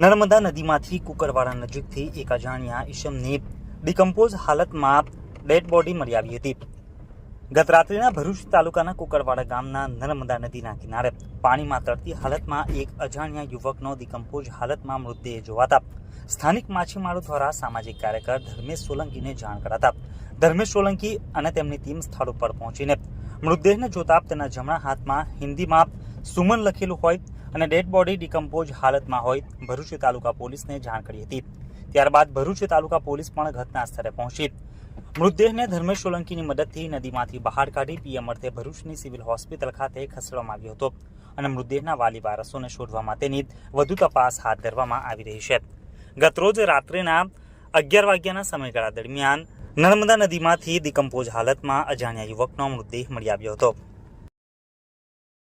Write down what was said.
નર્મદા નદીમાંથી કુકરવાડા નજીકથી એક અજાણ્યા ઈશમની ડિકમ્પોઝ હાલતમાં ડેડ બોડી મળી આવી હતી. ગત રાત્રિના ભરૂચ તાલુકાના કુકરવાડા ગામના નર્મદા નદીના કિનારે પાણીમાં તરતી હાલતમાં એક અજાણ્યા યુવકનો ડિકમ્પોઝ હાલતમાં મૃતદેહ જોવાતા સ્થાનિક માછીમારો દ્વારા સામાજિક કાર્યકર ધર્મેશ સોલંકીને જાણ કરાતા ધર્મેશ સોલંકી અને તેમની ટીમ સ્થળ ઉપર પહોંચીને મૃતદેહને જોતા તેના જમણા હાથમાં હિન્દીમાં સુમન લખેલું હોય અને ડેડ બોડી ડિકમ્પોઝ હાલતમાં હોય, ભરૂચ તાલુકા પોલીસને જાણ કરી હતી. ત્યારબાદ ભરૂચ તાલુકા પોલીસ પણ ઘટના સ્થળે પહોંચી. મૃતદેહને ધર્મેશ સોલંકીની મદદથી નદીમાંથી બહાર કાઢી પીએમ અર્થે ભરૂચની સિવિલ હોસ્પિટલ ખાતે ખસેડવામાં આવ્યો હતો અને મૃતદેહના વાલી વારસોને શોધવા માટેની વધુ તપાસ હાથ ધરવામાં આવી રહી છે. ગતરોજ રાત્રિના અગિયાર વાગ્યાના સમયગાળા દરમિયાન નર્મદા નદીમાંથી ડિકમ્પોઝ હાલતમાં અજાણ્યા યુવકનો મૃતદેહ મળી આવ્યો હતો.